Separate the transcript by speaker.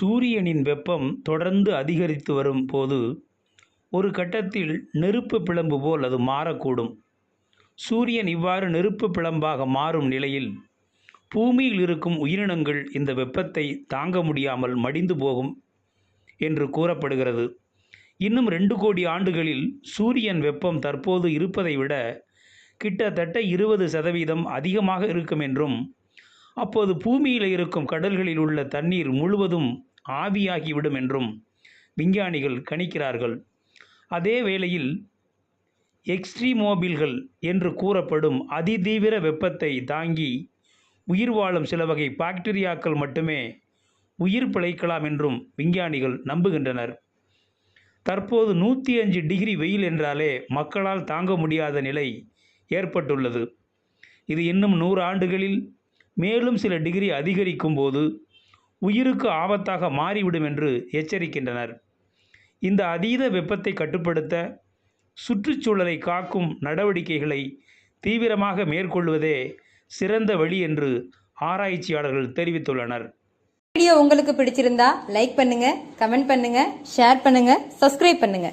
Speaker 1: சூரியனின் வெப்பம் தொடர்ந்து அதிகரித்து வரும் போது ஒரு கட்டத்தில் நெருப்பு பிளம்பு போல் அது மாறக்கூடும். சூரியன் இவ்வாறு நெருப்பு பிளம்பாக மாறும் நிலையில் பூமியில் இருக்கும் உயிரினங்கள் இந்த வெப்பத்தை தாங்க முடியாமல் மடிந்து போகும் என்று கூறப்படுகிறது. இன்னும் ரெண்டு கோடி ஆண்டுகளில் சூரியன் வெப்பம் தற்போது இருப்பதை விட கிட்டத்தட்ட இருபது சதவீதம் அதிகமாக இருக்கும் என்றும் அப்போது பூமியில் இருக்கும் கடல்களில் உள்ள தண்ணீர் முழுவதும் ஆவியாகிவிடும் என்றும் விஞ்ஞானிகள் கணிக்கிறார்கள். அதே வேளையில் எக்ஸ்ட்ரீமோபில்கள் என்று கூறப்படும் அதிதீவிர வெப்பத்தை தாங்கி உயிர் வாழும் சில வகை பாக்டீரியாக்கள் மட்டுமே உயிர் பிழைக்கலாம் என்றும் விஞ்ஞானிகள் நம்புகின்றனர். தற்போது நூற்றி அஞ்சு டிகிரி வெயில் என்றாலே மக்களால் தாங்க முடியாத நிலை ஏற்பட்டுள்ளது. இது இன்னும் நூறு ஆண்டுகளில் மேலும் சில டிகிரி அதிகரிக்கும் போது உயிருக்கு ஆபத்தாக மாறிவிடும் என்று எச்சரிக்கின்றனர். இந்த அதீத வெப்பத்தை கட்டுப்படுத்த சுற்றுச்சூழலை காக்கும் நடவடிக்கைகளை தீவிரமாக மேற்கொள்வதே சிறந்த வழி என்று ஆராய்ச்சியாளர்கள் தெரிவித்துள்ளனர்.
Speaker 2: வீடியோ உங்களுக்கு பிடிச்சிருந்தா லைக் பண்ணுங்க கமெண்ட் பண்ணுங்க ஷேர் பண்ணுங்க சப்ஸ்கிரைப் பண்ணுங்க.